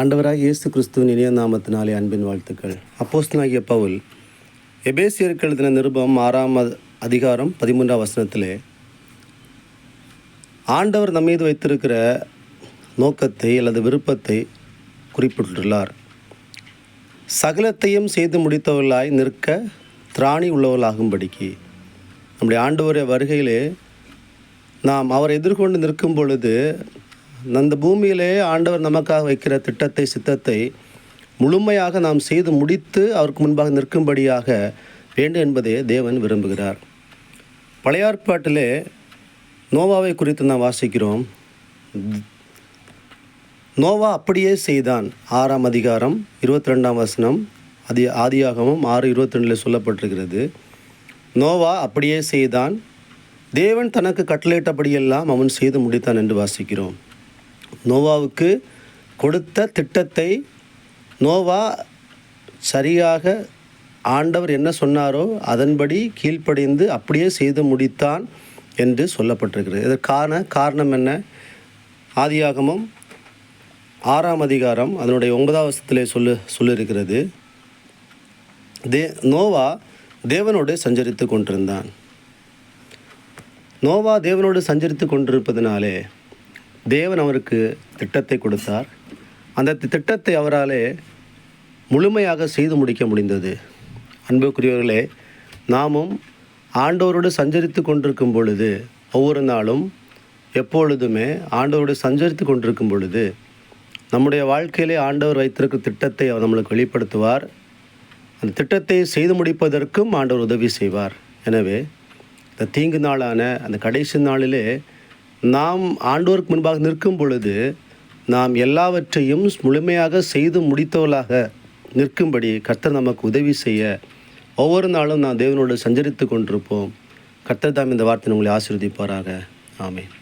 ஆண்டவராக இயேசு கிறிஸ்துவின் இனிய நாமத்தினாலே அன்பின் வாழ்த்துக்கள். அப்போஸ்தனாகிய பவுல் எபேசியருக்கு எழுதின நிருபம் ஆறாம் அதிகாரம் பதிமூன்றாம் வசனத்திலே ஆண்டவர் நம்மீது வைத்திருக்கிற நோக்கத்தை அல்லது விருப்பத்தை குறிப்பிட்டுள்ளார். சகலத்தையும் செய்து முடித்தவர்களாய் நிற்க திராணி உள்ளவர்களாகும்படிக்கு. நம்முடைய ஆண்டவருடைய வருகையிலே நாம் அவரை எதிர்கொண்டு நிற்கும் பொழுது அந்த பூமியிலே ஆண்டவர் நமக்காக வைக்கிற திட்டத்தை சித்தத்தை முழுமையாக நாம் செய்து முடித்து அவருக்கு முன்பாக நிற்கும்படியாக வேண்டும் என்பதே தேவன் விரும்புகிறார். பழையாற்பாட்டிலே நோவாவை குறித்து நாம் வாசிக்கிறோம். நோவா அப்படியே செய்தான். ஆறாம் அதிகாரம் இருபத்தி ரெண்டாம் வசனம் அதி ஆதியாகமும் ஆறு இருபத்தி ரெண்டில் சொல்லப்பட்டிருக்கிறது. நோவா அப்படியே செய்தான். தேவன் தனக்கு கட்டளையிட்டபடியெல்லாம் அவன் செய்து முடித்தான் என்று வாசிக்கிறோம். நோவாவுக்கு கொடுத்த திட்டத்தை நோவா சரியாக ஆண்டவர் என்ன சொன்னாரோ அதன்படி கீழ்ப்படிந்து அப்படியே செய்து முடித்தான் என்று சொல்லப்பட்டிருக்கிறது. இதற்கான காரணம் என்ன? ஆதியாகமம் ஆறாம் அதிகாரம் அதனுடைய ஒன்பதாம் வருஷத்திலே சொல்லு சொல்லியிருக்கிறது. தே நோவா தேவனோடு சஞ்சரித்து கொண்டிருந்தான். நோவா தேவனோடு சஞ்சரித்து கொண்டிருப்பதனாலே தேவன் அவருக்கு திட்டத்தை கொடுத்தார். அந்த திட்டத்தை அவராலே முழுமையாக செய்து முடிக்க முடிந்தது. அன்புக்குரியவர்களே நாமும் ஆண்டவரோடு சஞ்சரித்து கொண்டிருக்கும் பொழுது ஒவ்வொரு நாளும் எப்பொழுதுமே ஆண்டவரோடு சஞ்சரித்து கொண்டிருக்கும் பொழுது நம்முடைய வாழ்க்கையிலே ஆண்டவர் வைத்திருக்கிற திட்டத்தை அவர் நம்மளுக்கு வெளிப்படுத்துவார். அந்த திட்டத்தை செய்து முடிப்பதற்கும் ஆண்டவர் உதவி செய்வார். எனவே இந்த தீங்கு நாளான அந்த கடைசி நாளிலே நாம் ஆண்டோருக்கு முன்பாக நிற்கும் பொழுது நாம் எல்லாவற்றையும் முழுமையாக செய்து முடித்தவளாக நிற்கும்படி கர்த்தர் நமக்கு உதவி செய்ய ஒவ்வொரு நாளும் நாம் தேவனோடு சஞ்சரித்து கொண்டிருப்போம். கர்த்தர் தாம் இந்த வார்த்தை உங்களை ஆசீர்வதிப்பாராக. ஆமேன்.